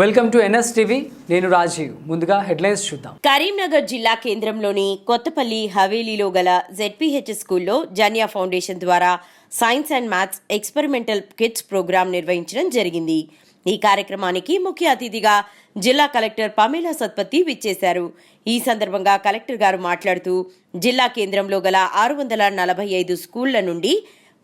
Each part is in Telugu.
Welcome to NS TV. నేను రాజీవ్. ముందుగా హెడ్లైన్స్ చూద్దాం. కరీంనగర్ జిల్లా కేంద్రంలోని కొత్తపల్లి హవేలీలో గల జెడ్పీహెచ్ స్కూల్లో జన్యా ఫౌండేషన్ ద్వారా science and maths experimental kids programme నిర్వహించడం జరిగింది. ఈ కార్యక్రమానికి ముఖ్య అతిథిగా జిల్లా కలెక్టర్ పమేలా సత్పతి విచ్చేశారు. ఈ సందర్భంగా కలెక్టర్ గారు మాట్లాడుతూ జిల్లా కేంద్రంలో గల ఆరు వందల నలభై ఐదు స్కూళ్ళ నుండి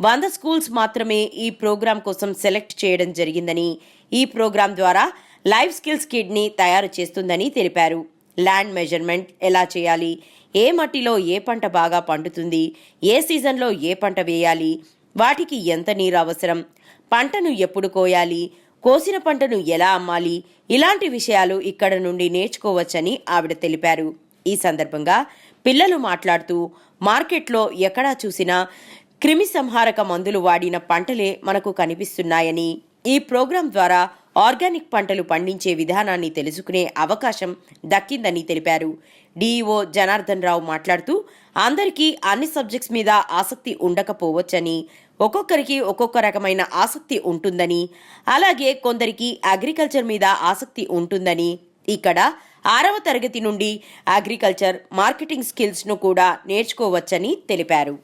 వంద స్కూల్స్ మాత్రమే ఈ ప్రోగ్రాం కోసం సెలెక్ట్ చేయడం జరిగిందని ఈ ప్రోగ్రాం ద్వారా లైఫ్ స్కిల్స్ కిడ్ని తయారు చేస్తుందని తెలిపారు. ల్యాండ్ మెజర్మెంట్ ఎలా చేయాలి? ఏ మట్టిలో ఏ పంట బాగా పండుతుంది? ఏ సీజన్లో ఏ పంట వేయాలి? వాటికి ఎంత నీరు అవసరం? పంటను ఎప్పుడు కోయాలి? కోసిన పంటను ఎలా అమ్మాలి? ఇలాంటి విషయాలు ఇక్కడ నుండి నేర్చుకోవచ్చని ఆవిడ తెలిపారు. ఈ సందర్భంగా పిల్లలు మాట్లాడుతూ మార్కెట్లో ఎక్కడా చూసినా క్రిమి సంహారక మందులు వాడిన పంటలే మనకు కనిపిస్తున్నాయని ఈ ప్రోగ్రాం ద్వారా ఆర్గానిక్ పంటలు పండించే విధానాన్ని తెలుసుకునే అవకాశం దక్కిందని తెలిపారు. డీఈఓ జనార్దన్ రావు మాట్లాడుతూ అందరికీ అన్ని సబ్జెక్ట్స్ మీద ఆసక్తి ఉండకపోవచ్చని ఒక్కొక్కరికి ఒక్కొక్క రకమైన ఆసక్తి ఉంటుందని అలాగే కొందరికి అగ్రికల్చర్ మీద ఆసక్తి ఉంటుందని ఇక్కడ ఆరవ తరగతి నుండి అగ్రికల్చర్ మార్కెటింగ్ స్కిల్స్ను కూడా నేర్చుకోవచ్చని తెలిపారు.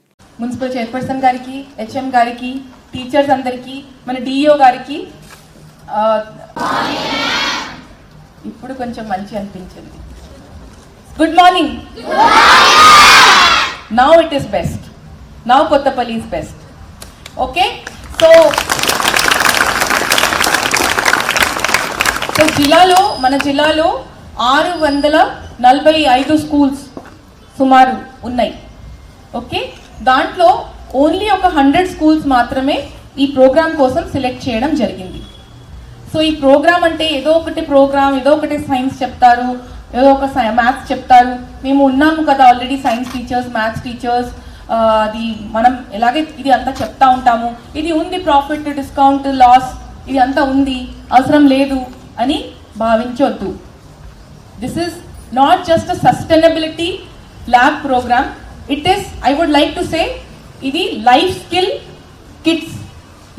మున్సిపల్ చైర్పర్సన్ గారికి హెచ్ఎం గారికి టీచర్స్ అందరికీ మన డిఈఓ గారికి ఇప్పుడు కొంచెం మంచి అనిపించింది. Good morning now it is best now Kothapalli is best okay so so జిల్లాలో మన జిల్లాలో ఆరు వందల నలభై ఐదు స్కూల్స్ సుమారు ఉన్నాయి. ఓకే దాంట్లో ఓన్లీ ఒక హండ్రెడ్ స్కూల్స్ మాత్రమే ఈ ప్రోగ్రామ్ కోసం సెలెక్ట్ చేయడం జరిగింది. సో ఈ ప్రోగ్రామ్ అంటే ఏదో ఒకటి ప్రోగ్రామ్ ఏదో ఒకటి సైన్స్ చెప్తారు ఏదో ఒక మ్యాథ్స్ చెప్తారు. మేము ఉన్నాము కదా already science teachers maths teachers అది మనం ఎలాగే ఇది అంతా చెప్తా ఉంటాము. ఇది ఉంది ప్రాఫిట్ డిస్కౌంట్ లాస్ ఇది అంతా ఉంది. అవసరం లేదు అని భావించొద్దు. This is not just sustainability lab programme it is I would like to say ఇది life skill kids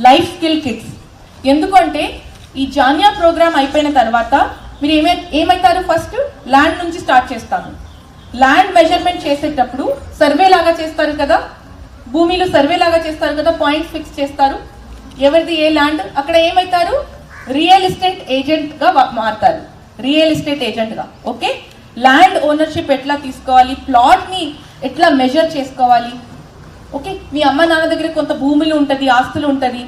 life skill kids ఎందుకంటే ఈ జాన్యా ప్రోగ్రామ్ అయిపోయిన తర్వాత మీరు ఏమై ఏమవుతారు ఫస్ట్ ల్యాండ్ నుంచి స్టార్ట్ చేస్తాను. ల్యాండ్ మెజర్మెంట్ చేసేటప్పుడు సర్వే లాగా చేస్తారు కదా? భూమిలో సర్వే లాగా చేస్తారు కదా? పాయింట్ ఫిక్స్ చేస్తారు. ఎవరిది ఏ ల్యాండ్? అక్కడ ఏమవుతారు రియల్ ఎస్టేట్ ఏజెంట్గా మారుతారు. రియల్ ఎస్టేట్ ఏజెంట్గా ఓకే? ల్యాండ్ ఓనర్షిప్ ఎట్లా తీసుకోవాలి? ప్లాట్ని ఎట్లా మెజర్ చేసుకోవాలి? ఓకే? మీ అమ్మ నాన్న దగ్గర కొంత భూములు ఉంటుంది ఆస్తులు ఉంటుంది.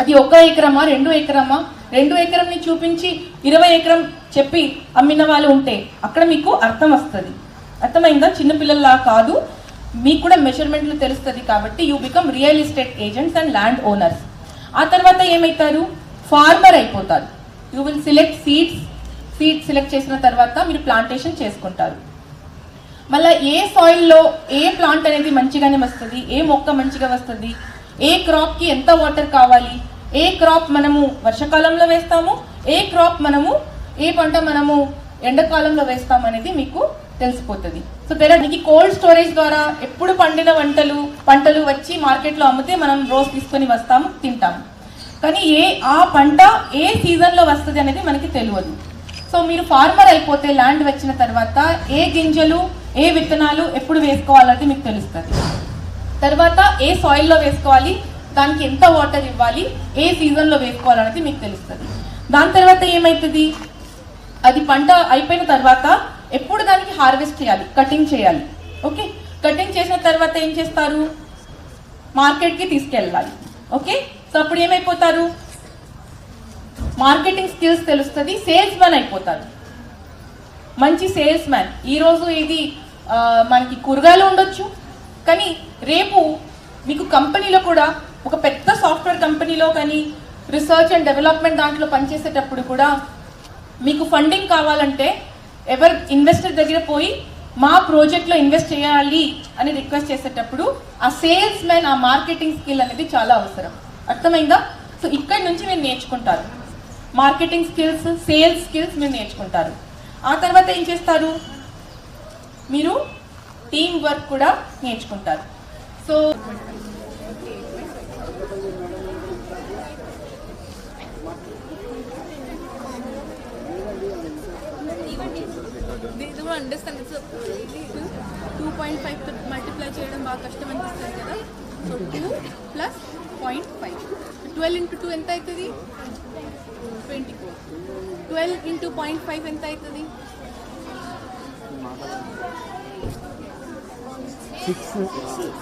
అది ఒక ఎకరమా రెండు ఎకరమా? రెండు ఎకరంని చూపించి ఇరవై ఎకరం చెప్పి అమ్మిన వాళ్ళు ఉంటే అక్కడ మీకు అర్థం వస్తుంది. అర్థమైందా? చిన్నపిల్లల్లా కాదు. మీకు కూడా మెజర్మెంట్లు తెలుస్తుంది కాబట్టి you become real estate agents and land owners ఆ తర్వాత ఏమవుతారు ఫార్మర్ అయిపోతారు. You will select seeds seeds select చేసిన తర్వాత మీరు ప్లాంటేషన్ చేసుకుంటారు. మళ్ళీ ఏ సాయిల్లో ఏ ప్లాంట్ అనేది మంచిగానే వస్తుంది? ఏ మొక్క మంచిగా వస్తుంది? ఏ క్రాప్కి ఎంత వాటర్ కావాలి? ఏ క్రాప్ మనము వర్షాకాలంలో వేస్తాము ఏ క్రాప్ మనము ఏ పంట మనము ఎండాకాలంలో వేస్తామనేది మీకు తెలిసిపోతుంది. సో తెర మీకు కోల్డ్ స్టోరేజ్ ద్వారా ఎప్పుడు పండిన వంటలు పంటలు వచ్చి మార్కెట్లో అమ్మితే మనం రోజు తీసుకొని వస్తాము తింటాము. కానీ ఏ ఆ పంట ఏ సీజన్లో వస్తుంది అనేది మనకి తెలియదు. సో మీరు ఫార్మర్ అయిపోతే ల్యాండ్ వచ్చిన తర్వాత ఏ గింజలు ఏ విత్తనాలు ఎప్పుడు వేసుకోవాలనేది మీకు తెలుస్తుంది. తర్వాత ఏ సాయిల్లో వేసుకోవాలి దానికి ఎంత వాటర్ ఇవ్వాలి? ఏ సీజన్లో వేసుకోవాలనేది మీకు తెలుస్తుంది. దాని తర్వాత ఏమవుతుంది అది పంట అయిపోయిన తర్వాత ఎప్పుడు దానికి హార్వెస్ట్ చేయాలి? కటింగ్ చేయాలి. ఓకే కటింగ్ చేసిన తర్వాత ఏం చేస్తారు? మార్కెట్కి తీసుకెళ్ళాలి. ఓకే సో అప్పుడు ఏమైపోతారు? మార్కెటింగ్ స్కిల్స్ తెలుస్తుంది సేల్స్ మ్యాన్ అయిపోతారు. మంచి సేల్స్ మ్యాన్ ఈరోజు ఇది మనకి కూరగాయలు ఉండొచ్చు. కానీ రేపు మీకు కంపెనీలో కూడా ఒక పెద్ద సాఫ్ట్వేర్ కంపెనీలో కానీ రీసెర్చ్ అండ్ డెవలప్మెంట్ దాంట్లో పనిచేసేటప్పుడు కూడా మీకు ఫండింగ్ కావాలంటే ఎవరు ఇన్వెస్టర్ దగ్గర పోయి మా ప్రాజెక్ట్లో ఇన్వెస్ట్ చేయాలి అని రిక్వెస్ట్ చేసేటప్పుడు ఆ సేల్స్ మ్యాన్ ఆ మార్కెటింగ్ స్కిల్ అనేది చాలా అవసరం. అర్థమైందా? సో ఇక్కడి నుంచి మీరు నేర్చుకుంటారు. మార్కెటింగ్ స్కిల్స్ సేల్స్ స్కిల్స్ మీరు నేర్చుకుంటారు. ఆ తర్వాత ఏం చేస్తారు? మీరు టీం వర్క్ కూడా నేర్చుకుంటారు. So A, two point five multiply చేయడం బాగా కష్టం అనిపిస్తుంది కదా. So two plus point five twelve into two ఎంత అవుతుంది? Twenty four twelve into point five ఎంత అవుతుంది?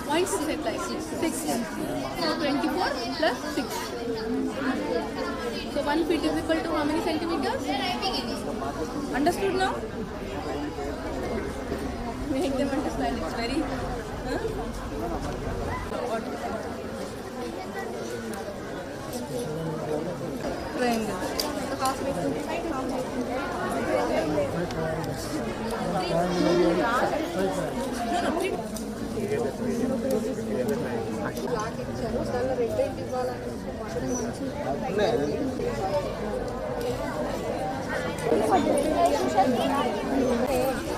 పాయింట్ సిక్స్ ఎట్లా six so twenty four plus six so one feet is equal to how many centimetres understood now make them understand it's very huh? what triangle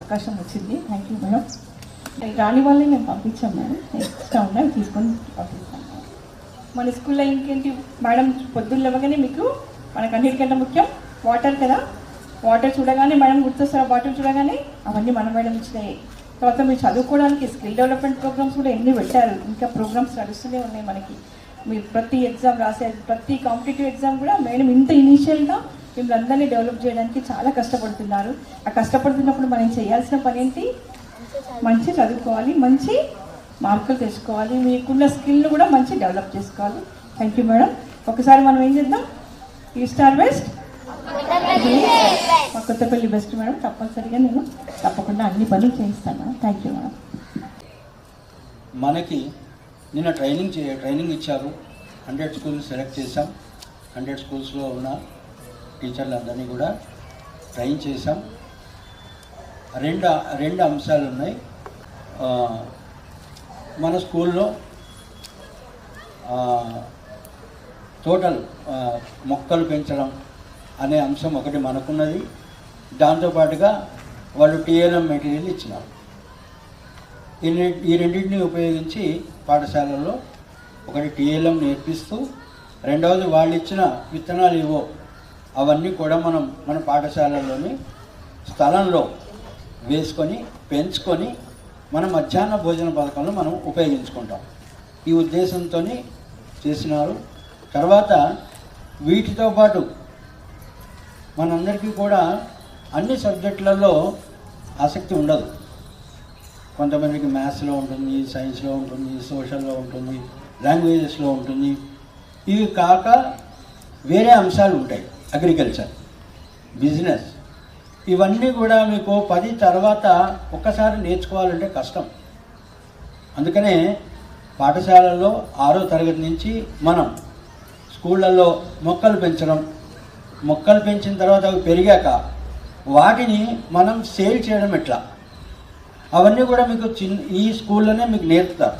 అవకాశం వచ్చింది. థ్యాంక్ యూ మేడం రాని వాళ్ళని మేము పంపించాం మేడం ఎక్స్ట్రా ఉన్నాయి తీసుకొని పంపిస్తాం. మన స్కూల్లో ఇంకేంటి మేడం పొద్దున్న లేవగానే మీకు మనకు అన్నిటికంటే ముఖ్యం వాటర్ కదా. వాటర్ చూడగానే మేడం గుర్తొస్తారు? వాటర్ చూడగానే అవన్నీ మన మేడం ఇచ్చినాయి. తర్వాత మీరు చదువుకోవడానికి స్కిల్ డెవలప్మెంట్ ప్రోగ్రామ్స్ కూడా ఎన్ని పెట్టారు. ఇంకా ప్రోగ్రామ్స్ నడుస్తూనే ఉన్నాయి మనకి. మీరు ప్రతి ఎగ్జామ్ రాసే ప్రతి కాంపిటేటివ్ ఎగ్జామ్ కూడా మేడం ఇంత ఇనీషియల్గా మిమ్మల్ని అందరినీ డెవలప్ చేయడానికి చాలా కష్టపడుతున్నారు. ఆ కష్టపడుతున్నప్పుడు మనం చేయాల్సిన పని ఏంటి? మంచి చదువుకోవాలి మంచి మార్కులు తెచ్చుకోవాలి మీకున్న స్కిల్ను కూడా మంచి డెవలప్ చేసుకోవాలి. థ్యాంక్ యూ మేడం ఒకసారి మనం ఏం చేద్దాం? ఈ స్టార్ బెస్ట్ మా కొత్తపల్లి బెస్ట్ మేడం తప్పనిసరిగా నేను తప్పకుండా అన్ని పనులు చేయిస్తాను. మేడం థ్యాంక్ యూ మేడం మనకి నిన్న ట్రైనింగ్ చే ట్రైనింగ్ ఇచ్చారు. హండ్రెడ్ స్కూల్స్ సెలెక్ట్ చేసాం హండ్రెడ్ స్కూల్స్లో ఉన్న టీచర్లందరినీ కూడా ట్రైన్ చేశాం. రెండు రెండు అంశాలు ఉన్నాయి. మన స్కూల్లో టోటల్ మొక్కలు పెంచడం అనే అంశం ఒకటి మనకున్నది. దాంతోపాటుగా వాళ్ళు టీఎల్ఎం మెటీరియల్ ఇచ్చినారు. ఈ ఈ రెండింటిని ఉపయోగించి పాఠశాలల్లో ఒకటి టీఎల్ఎం నేర్పిస్తూ రెండవది వాళ్ళు ఇచ్చిన విత్తనాలు ఇవో అవన్నీ కూడా మనం మన పాఠశాలలోని స్థలంలో వేసుకొని పెంచుకొని మన మధ్యాహ్న భోజన పథకంలో మనం ఉపయోగించుకుంటాం. ఈ ఉద్దేశంతో చేసినారు. తర్వాత వీటితో పాటు మనందరికీ కూడా అన్ని సబ్జెక్టులలో ఆసక్తి ఉండదు. కొంతమందికి మ్యాథ్స్లో ఉంటుంది సైన్స్లో ఉంటుంది సోషల్లో ఉంటుంది లాంగ్వేజెస్లో ఉంటుంది. ఇవి కాక వేరే అంశాలు ఉంటాయి అగ్రికల్చర్ బిజినెస్. ఇవన్నీ కూడా మీకు పది తర్వాత ఒక్కసారి నేర్చుకోవాలంటే కష్టం. అందుకనే పాఠశాలల్లో ఆరో తరగతి నుంచి మనం స్కూళ్ళల్లో మొక్కలు పెంచడం మొక్కలు పెంచిన తర్వాత అవి పెరిగాక వాటిని మనం సేల్ చేయడం ఎట్లా? అవన్నీ కూడా మీకు చిన్న ఈ స్కూల్లోనే మీకు నేర్పుతారు.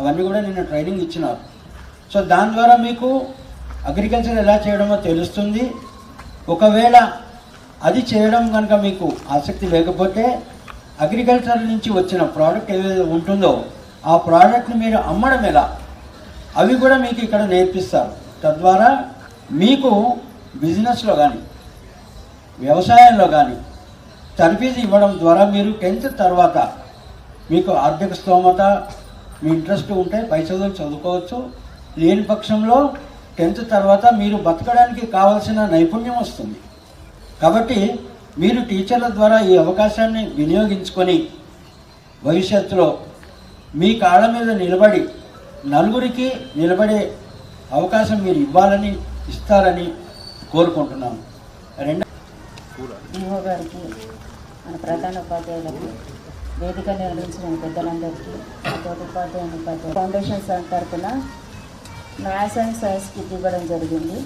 అవన్నీ కూడా నిన్న ట్రైనింగ్ ఇచ్చినారు. సో దాని ద్వారా మీకు అగ్రికల్చర్ ఎలా చేయడమో తెలుస్తుంది. ఒకవేళ అది చేయడం కనుక మీకు ఆసక్తి లేకపోతే అగ్రికల్చర్ నుంచి వచ్చిన ప్రోడక్ట్ ఏదైతే ఉంటుందో ఆ ప్రోడక్ట్ని మీరు అమ్మడం ఎలా? అవి కూడా మీకు ఇక్కడ నేర్పిస్తారు. తద్వారా మీకు బిజినెస్లో కానీ వ్యవసాయంలో కానీ తర్ఫీదు ఇవ్వడం ద్వారా మీరు టెన్త్ తర్వాత మీకు ఆర్థిక స్తోమత మీ ఇంట్రెస్ట్ ఉంటే పై చదువులు చదువుకోవచ్చు. లేని పక్షంలో టెన్త్ తర్వాత మీరు బతకడానికి కావాల్సిన నైపుణ్యం వస్తుంది. కాబట్టి మీరు టీచర్ల ద్వారా ఈ అవకాశాన్ని వినియోగించుకొని భవిష్యత్తులో మీ కాళ్ళ మీద నిలబడి నలుగురికి నిలబడే అవకాశం మీరు ఇవ్వాలని ఇస్తారని కోరుకుంటున్నాను. రెండు గారికి మన ప్రధాన ఉపాధ్యాయులకు వేదిక నిర్వహించిన పెద్దలందరికీ తోటి ఉపాధ్యాయుని ఉపాధ్యాయులు ఫౌండేషన్ సంస్థ తరఫున మ్యాథ్స్ అండ్ సైన్స్ కిట్ ఇవ్వడం జరిగింది.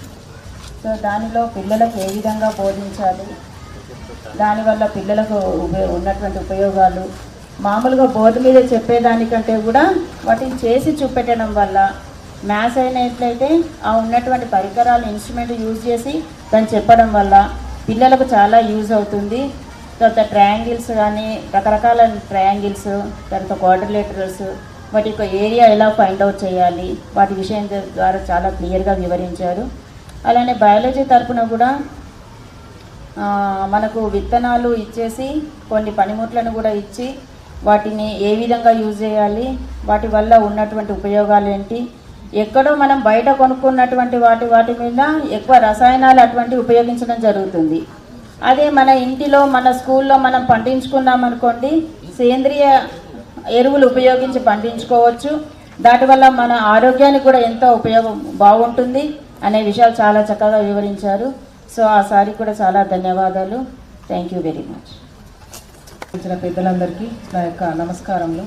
సో దానిలో పిల్లలకు ఏ విధంగా బోధించాలి? దానివల్ల పిల్లలకు ఉపయో ఉన్నటువంటి ఉపయోగాలు? మామూలుగా బోర్డు మీద చెప్పేదానికంటే కూడా వాటిని చేసి చూపెట్టడం వల్ల మ్యాథ్స్ అయినట్లయితే ఆ ఉన్నటువంటి పరికరాలు ఇన్స్ట్రుమెంట్ యూజ్ చేసి దాన్ని చెప్పడం వల్ల పిల్లలకు చాలా యూజ్ అవుతుంది. తర్వాత ట్రయాంగిల్స్ కానీ రకరకాల ట్రయాంగిల్స్ తర్వాత క్వాడ్రిలేటరల్స్ వాటి యొక్క ఏరియా ఎలా ఫైండ్ అవుట్ చేయాలి వాటి విషయం ద్వారా చాలా క్లియర్గా వివరించారు. అలానే బయాలజీ తరపున కూడా మనకు విత్తనాలు ఇచ్చేసి కొన్ని పనిముట్లను కూడా ఇచ్చి వాటిని ఏ విధంగా యూజ్ చేయాలి వాటి వల్ల ఉన్నటువంటి ఉపయోగాలు ఏంటి ఎక్కడో మనం బయట కొనుక్కున్నటువంటి వాటి వాటి మీద ఎక్కువ రసాయనాలు అటువంటి ఉపయోగించడం జరుగుతుంది. అదే మన ఇంటిలో మన స్కూల్లో మనం పండించుకున్నాం అనుకోండి సేంద్రియ ఎరువులు ఉపయోగించి పండించుకోవచ్చు. దాటి వల్ల మన ఆరోగ్యానికి కూడా ఎంతో ఉపయోగం బాగుంటుంది అనే విషయాలు చాలా చక్కగా వివరించారు. సో ఆ సారి కూడా చాలా ధన్యవాదాలు. థ్యాంక్ యూ వెరీ మచ్ ఇచ్చిన పెద్దలందరికీ నా యొక్క నమస్కారములు.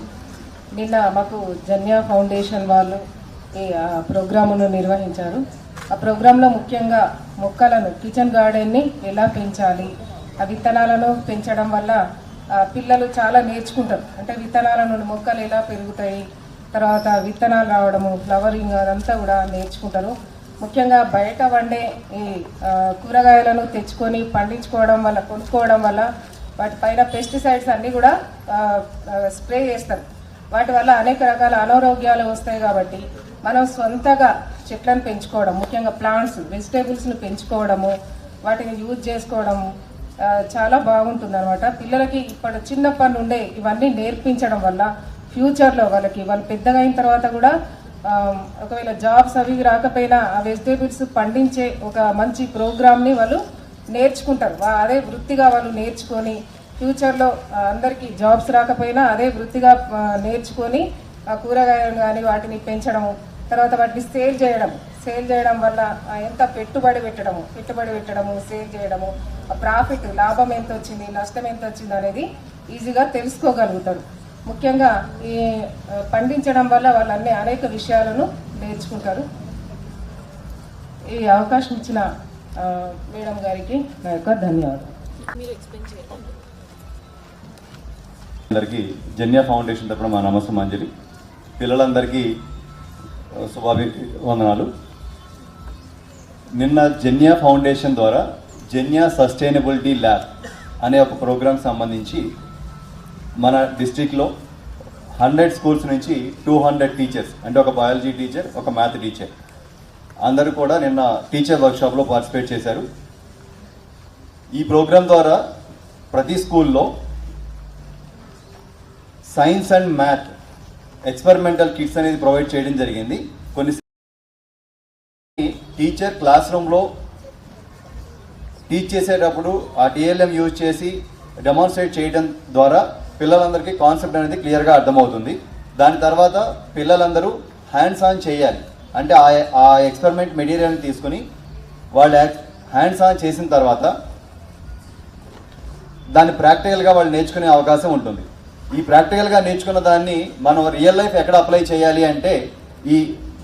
నిన్న మాకు జన్య ఫౌండేషన్ వాళ్ళు ఈ ప్రోగ్రామును నిర్వహించారు. ఆ ప్రోగ్రాంలో ముఖ్యంగా మొక్కలను కిచెన్ గార్డెన్ని ఎలా పెంచాలి ఆ విత్తనాలను పెంచడం వల్ల పిల్లలు చాలా నేర్చుకుంటారు. అంటే విత్తనాల నుండి మొక్కలు ఎలా పెరుగుతాయి తర్వాత విత్తనాలు రావడము ఫ్లవరింగ్ అదంతా కూడా నేర్చుకుంటారు. ముఖ్యంగా బయట వండే ఈ కూరగాయలను తెచ్చుకొని పండించుకోవడం వల్ల కొనుక్కోవడం వల్ల వాటి పైన పెస్టిసైడ్స్ అన్నీ కూడా స్ప్రే చేస్తారు. వాటి వల్ల అనేక రకాల అనారోగ్యాలు వస్తాయి కాబట్టి మనం సొంతగా చెట్లను పెంచుకోవడం ముఖ్యంగా ప్లాంట్స్ వెజిటేబుల్స్ని పెంచుకోవడము వాటిని యూజ్ చేసుకోవడము చాలా బాగుంటుంది అనమాట పిల్లలకి ఇప్పుడు చిన్నప్పటి నుండే ఇవన్నీ నేర్పించడం వల్ల ఫ్యూచర్లో వాళ్ళకి వాళ్ళు పెద్దగా అయిన తర్వాత కూడా ఒకవేళ జాబ్స్ అవి రాకపోయినా ఆ వెజిటేబుల్స్ పండించే ఒక మంచి ప్రోగ్రామ్ని వాళ్ళు నేర్చుకుంటారు. అదే వృత్తిగా వాళ్ళు నేర్చుకొని ఫ్యూచర్లో అందరికీ జాబ్స్ రాకపోయినా అదే వృత్తిగా నేర్చుకొని ఆ కూరగాయలు కానీ వాటిని పెంచడము తర్వాత వాటిని సేల్ చేయడం. సేల్ చేయడం వల్ల ఎంత పెట్టుబడి పెట్టడము పెట్టుబడి పెట్టడము సేల్ చేయడము ఆ ప్రాఫిట్ లాభం ఎంత వచ్చింది నష్టం ఎంత వచ్చింది అనేది ఈజీగా తెలుసుకోగలుగుతారు. ముఖ్యంగా ఈ పండించడం వల్ల వాళ్ళు అన్ని అనేక విషయాలను నేర్చుకుంటారు. ఈ అవకాశం ఇచ్చిన మేడం గారికి నా యొక్క ధన్యవాదాలు. అందరికీ జన్య ఫౌండేషన్ తరపున మా నమస్తే అంజలి పిల్లలందరికీ ఆ, వందనాలు నిన్న జన్యా ఫౌండేషన్ ద్వారా జెన్యా సస్టైనబిలిటీ ల్యాబ్ అనే ఒక ప్రోగ్రామ్ సంబంధించి మన డిస్టిక్లో హండ్రెడ్ స్కూల్స్ నుంచి టూ హండ్రెడ్ టీచర్స్ అంటే ఒక బయాలజీ టీచర్ ఒక మ్యాథ్ టీచర్ అందరూ కూడా నిన్న టీచర్ వర్క్షాప్లో పార్టిసిపేట్ చేశారు. ఈ ప్రోగ్రాం ద్వారా ప్రతి స్కూల్లో science and math experimental kits అనేది ప్రొవైడ్ చేయడం జరిగింది. కొన్ని టీచర్ క్లాస్ రూమ్లో టీచ్ చేసేటప్పుడు ఆ టీఎల్ఎం యూజ్ చేసి డెమాన్స్ట్రేట్ చేయడం ద్వారా పిల్లలందరికీ కాన్సెప్ట్ అనేది క్లియర్గా అర్థమవుతుంది. దాని తర్వాత పిల్లలందరూ హ్యాండ్స్ ఆన్ చేయాలి. అంటే ఆ ఆ ఎక్స్పెరిమెంట్ మెటీరియల్ని తీసుకుని వాళ్ళు హ్యాండ్స్ ఆన్ చేసిన తర్వాత దాన్ని ప్రాక్టికల్గా వాళ్ళు నేర్చుకునే అవకాశం ఉంటుంది. ఈ ప్రాక్టికల్గా నేర్చుకున్న దాన్ని మనం రియల్ లైఫ్ ఎక్కడ అప్లై చేయాలి అంటే ఈ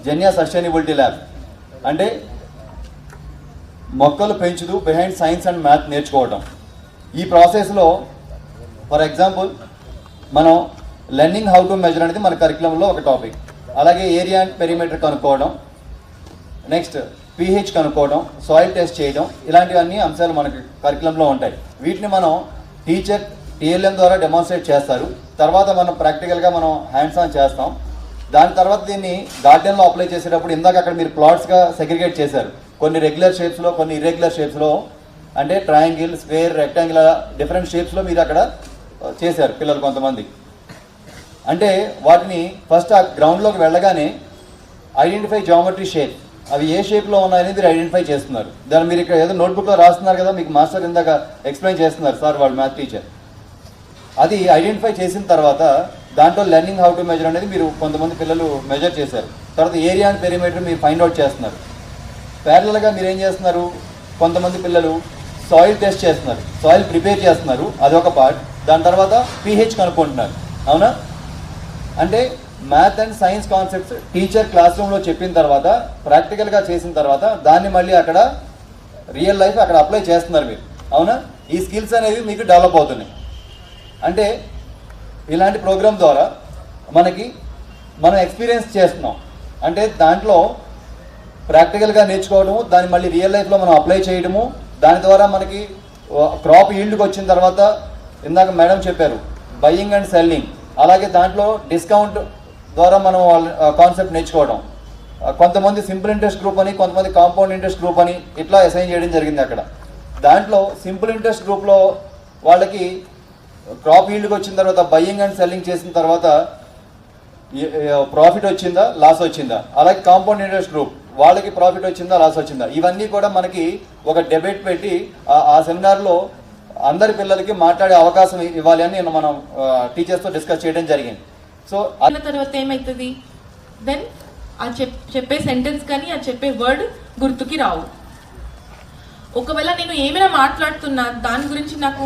జన్య సస్టైనబిలిటీ ల్యాబ్ అంటే మొక్కలు పెంచుతూ బిహైండ్ సైన్స్ అండ్ మ్యాథ్ నేర్చుకోవడం ఈ ప్రాసెస్లో ఫర్ ఎగ్జాంపుల్ మనం లెర్నింగ్ హౌ టు మెజర్ అనేది మన కరికులంలో ఒక టాపిక్ అలాగే ఏరియా అండ్ పెరిమీటర్ కనుక్కోవడం. నెక్స్ట్ పీహెచ్ కనుక్కోవడం సాయిల్ టెస్ట్ చేయడం. ఇలాంటివన్నీ అంశాలు మనకి కరికులంలో ఉంటాయి. వీటిని మనం టీచర్ టీఎల్ఎం ద్వారా డెమాన్స్ట్రేట్ చేస్తారు. తర్వాత మనం ప్రాక్టికల్గా మనం హ్యాండ్స్ ఆన్ చేస్తాం. దాని తర్వాత దీన్ని గార్డెన్లో అప్లై చేసేటప్పుడు ఇందాక అక్కడ మీరు ప్లాట్స్గా సెగ్రిగేట్ చేశారు. కొన్ని రెగ్యులర్ షేప్స్లో కొన్ని ఇర్రెగ్యులర్ షేప్స్లో అంటే ట్రయాంగిల్ స్క్వేర్ రెక్టాంగిల్ డిఫరెంట్ షేప్స్లో మీరు అక్కడ చేశారు పిల్లలు కొంతమంది. అంటే వాటిని ఫస్ట్ ఆ గ్రౌండ్లోకి వెళ్ళగానే ఐడెంటిఫై జామెట్రీ షేప్ అవి ఏ షేప్లో ఉన్నాయనేది మీరు ఐడెంటిఫై చేస్తున్నారు. దాన్ని మీరు ఇక్కడ ఏదో నోట్బుక్లో రాస్తున్నారు కదా మీకు మాస్టర్ ఇందాక ఎక్స్ప్లెయిన్ చేస్తున్నారు సార్ వాళ్ళు మ్యాథ్ టీచర్ అది ఐడెంటిఫై చేసిన తర్వాత దాంట్లో లెర్నింగ్ హౌ టు మెజర్ అనేది మీరు కొంతమంది పిల్లలు మెజర్ చేశారు. తర్వాత ఏరియా అండ్ పెరిమీటర్ మీరు ఫైండ్ అవుట్ చేస్తున్నారు. ప్యారలల్గా మీరు ఏం చేస్తున్నారు? కొంతమంది పిల్లలు సాయిల్ టెస్ట్ చేస్తున్నారు. సాయిల్ ప్రిపేర్ చేస్తున్నారు. అదొక పార్ట్ దాని తర్వాత పీహెచ్ కనుక్కుంటున్నారు. అవునా? అంటే math and science concepts teacher class రూమ్లో చెప్పిన తర్వాత ప్రాక్టికల్గా చేసిన తర్వాత దాన్ని మళ్ళీ అక్కడ రియల్ లైఫ్ అక్కడ అప్లై చేస్తున్నారు మీరు. అవునా? ఈ స్కిల్స్ అనేవి మీకు డెవలప్ అవుతున్నాయి. అంటే ఇలాంటి ప్రోగ్రామ్ ద్వారా మనకి మనం ఎక్స్పీరియన్స్ చేస్తున్నాం. అంటే దాంట్లో ప్రాక్టికల్గా నేర్చుకోవడము దాన్ని మళ్ళీ రియల్ లైఫ్లో మనం అప్లై చేయడము దాని ద్వారా మనకి క్రాప్ ఈల్డ్కి వచ్చిన తర్వాత ఇందాక మేడం చెప్పారు బయ్యింగ్ అండ్ సెల్లింగ్. అలాగే దాంట్లో డిస్కౌంట్ ద్వారా మనం వాళ్ళ కాన్సెప్ట్ నేర్చుకోవడం. కొంతమంది సింపుల్ ఇంట్రెస్ట్ గ్రూప్ అని కొంతమంది కాంపౌండ్ ఇంట్రెస్ట్ గ్రూప్ అని ఇట్లా అసైన్ చేయడం జరిగింది అక్కడ. దాంట్లో సింపుల్ ఇంట్రెస్ట్ గ్రూప్లో వాళ్ళకి క్రాప్ ఈల్డ్కి వచ్చిన తర్వాత బయ్యింగ్ అండ్ సెల్లింగ్ చేసిన తర్వాత ప్రాఫిట్ వచ్చిందా లాస్ వచ్చిందా? అలాగే కాంపౌండ్ ఇంట్రెస్ట్ గ్రూప్ వాళ్ళకి ప్రాఫిట్ వచ్చిందా లాస్ వచ్చిందా? ఇవన్నీ కూడా మనకి ఒక డెబేట్ పెట్టి ఆ- సెమినార్లో అందరి పిల్లలకి మాట్లాడే అవకాశం ఇవ్వాలి అని నేను మనం టీచర్స్తో డిస్కస్ చేయడం జరిగింది. సో అన్న తర్వాత ఏమవుతుంది దెన్ ఆ చెప్పే సెంటెన్స్ కానీ ఆ చెప్పే వర్డ్ గుర్తుకి రావు. ఒకవేళ నేను ఏమైనా మాట్లాడుతున్నా దాని గురించి నాకు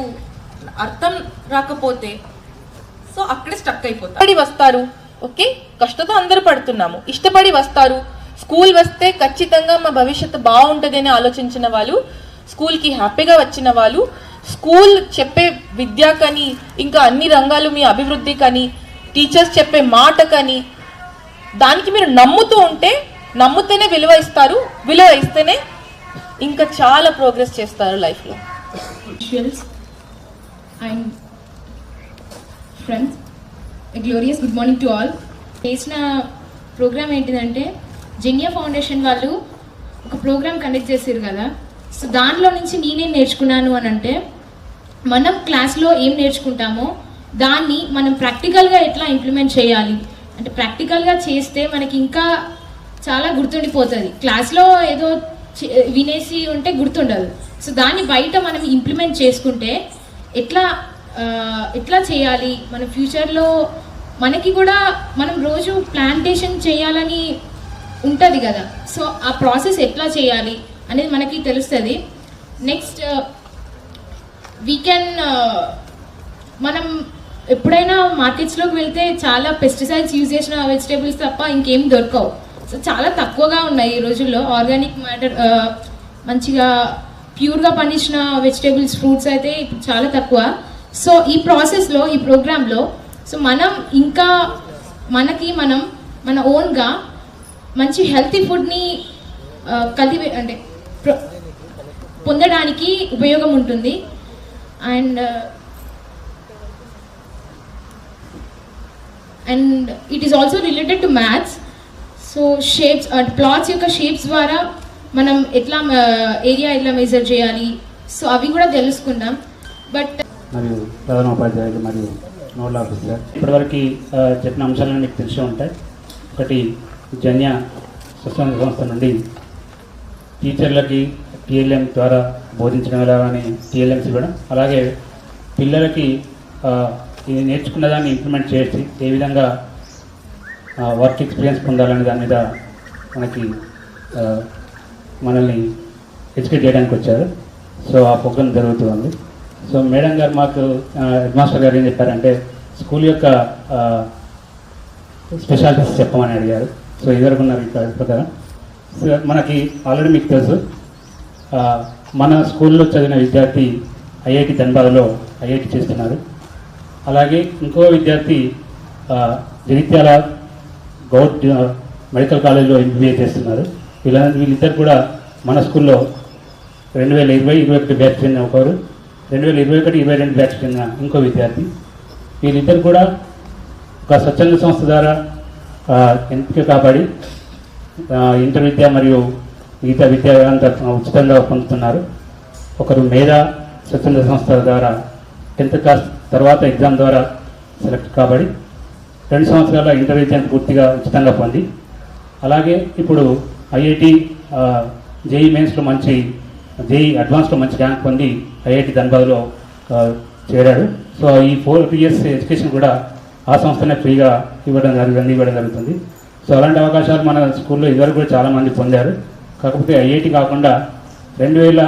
అర్థం రాకపోతే సో అక్కడే స్టక్ అయిపోతా. ఇష్టపడి వస్తారు ఓకే? కష్టతో అందరూ పడుతున్నాము. ఇష్టపడి వస్తారు. స్కూల్ వస్తే ఖచ్చితంగా మా భవిష్యత్తు బాగుంటుంది అని ఆలోచించిన వాళ్ళు స్కూల్కి హ్యాపీగా వచ్చిన వాళ్ళు స్కూల్ చెప్పే విద్య కానీ ఇంకా అన్ని రంగాలు మీ అభివృద్ధి కానీ టీచర్స్ చెప్పే మాట కానీ దానికి మీరు నమ్ముతూ ఉంటే నమ్ముతేనే విలువ ఇస్తారు విలువ ఇస్తేనే ఇంకా చాలా ప్రోగ్రెస్ చేస్తారు లైఫ్లో. And friends glorious good morning to all చేసిన ప్రోగ్రామ్ ఏంటిదంటే జెన్యా ఫౌండేషన్ వాళ్ళు ఒక ప్రోగ్రామ్ కండక్ట్ చేశారు కదా. సో దాంట్లో నుంచి నేనేం నేర్చుకున్నాను అని అంటే మనం క్లాస్లో ఏం నేర్చుకుంటామో దాన్ని మనం ప్రాక్టికల్గా ఎట్లా ఇంప్లిమెంట్ చేయాలి? అంటే ప్రాక్టికల్గా చేస్తే మనకి ఇంకా చాలా గుర్తుండిపోతుంది. క్లాస్లో ఏదో చే- వినేసి ఉంటే గుర్తుండదు. సో దాన్ని బయట మనం ఇంప్లిమెంట్ చేసుకుంటే ఎట్లా ఎట్లా చేయాలి? మన ఫ్యూచర్లో మనకి కూడా మనం రోజు ప్లాంటేషన్ చేయాలని ఉంటుంది కదా. సో ఆ ప్రాసెస్ ఎట్లా చేయాలి అనేది మనకి తెలుస్తుంది. నెక్స్ట్ వీ కెన్ మనం ఎప్పుడైనా మార్కెట్స్లోకి వెళ్తే చాలా పెస్టిసైడ్స్ యూజ్ చేసిన వెజిటేబుల్స్ తప్ప ఇంకేం దొరకవు. సో చాలా తక్కువగా ఉన్నాయి ఈ రోజుల్లో. ఆర్గానిక్ మ్యాటర్ మంచిగా ప్యూర్గా పండించిన వెజిటేబుల్స్ ఫ్రూట్స్ అయితే ఇప్పుడు చాలా తక్కువ. సో ఈ ప్రాసెస్లో ఈ ప్రోగ్రాంలో సో మనం ఇంకా మనకి మనం మన ఓన్గా మంచి హెల్తీ ఫుడ్ని కలిపి అంటే పొందడానికి ఉపయోగం ఉంటుంది. And and it is also related to maths so shapes plots యొక్క షేప్స్ ద్వారా మనం ఎట్లా ఏరియా ఎట్లా మెజర్ చేయాలి? సో అవి కూడా తెలుసుకున్నాం బట్ మరియు ప్రధాన ఉపాధ్యాయులు మరియు నోడల్ ఆఫీసర్. ఇప్పటివరకు చెప్పిన అంశాలను మీకు తెలిసి ఉంటాయి. ఒకటి జన్య స్వచ్ఛంద సంస్థ నుండి టీచర్లకి టీఎల్ఎం ద్వారా బోధించడం ఎలాగని టీఎల్ఎంస్ ఇవ్వడం. అలాగే పిల్లలకి ఇది నేర్చుకున్న దాన్ని ఇంప్లిమెంట్ చేసి ఏ విధంగా వర్క్ ఎక్స్పీరియన్స్ పొందాలనే దాని మీద మనకి మనల్ని ఎడ్యుకేట్ చేయడానికి వచ్చారు. సో ఆ ప్రోగ్రామ్ జరుగుతుంది సో మేడం గారు మాకు హెడ్ మాస్టర్ గారు ఏం చెప్పారంటే స్కూల్ యొక్క స్పెషాలిటీస్ చెప్పమని అడిగారు. సో ఇదివరకు ఉన్నారు ప్రకారం. సో మనకి ఆల్రెడీ మీకు తెలుసు మన స్కూల్లో చదివిన విద్యార్థి ఐఐటి ధన్బాద్లో ఐఐటి చేస్తున్నారు. అలాగే ఇంకో విద్యార్థి జగిత్యాల గౌడ్ మెడికల్ కాలేజ్లో ఎంబీఏ చేస్తున్నారు. ఇలా వీళ్ళిద్దరు కూడా మన స్కూల్లో రెండు వేల ఇరవై ఇరవై ఒకటి బ్యాచ్ చెందిన ఒకరు రెండు వేల ఇరవై ఒకటి ఇరవై రెండు బ్యాచ్ చెందిన ఇంకో విద్యార్థి. వీళ్ళిద్దరు కూడా ఒక స్వచ్ఛంద సంస్థ ద్వారా ఎంపిక కాబడి ఇంటర్ విద్య మరియు మిగతా విద్య ఉచితంగా పొందుతున్నారు. ఒకరు మేధా స్వచ్ఛంద సంస్థ ద్వారా టెన్త్ క్లాస్ తర్వాత ఎగ్జామ్ ద్వారా సెలెక్ట్ కాబడి రెండు సంవత్సరాల ఇంటర్ విద్యను పూర్తిగా ఉచితంగా పొంది. అలాగే ఇప్పుడు ఐఐటి జేఈ మెయిన్స్లో మంచి జేఈ అడ్వాన్స్లో మంచి ర్యాంక్ పొంది ఐఐటి ధన్బాద్లో చేరాడు. సో ఈ ఫోర్ ఇయర్స్ ఎడ్యుకేషన్ కూడా ఆ సంస్థనే ఫ్రీగా ఇవ్వడం జరిగింది ఇవ్వడం జరుగుతుంది. సో అలాంటి అవకాశాలు మన స్కూల్లో ఇదివరకు కూడా చాలామంది పొందారు. కాకపోతే ఐఐటి కాకుండా రెండు వేల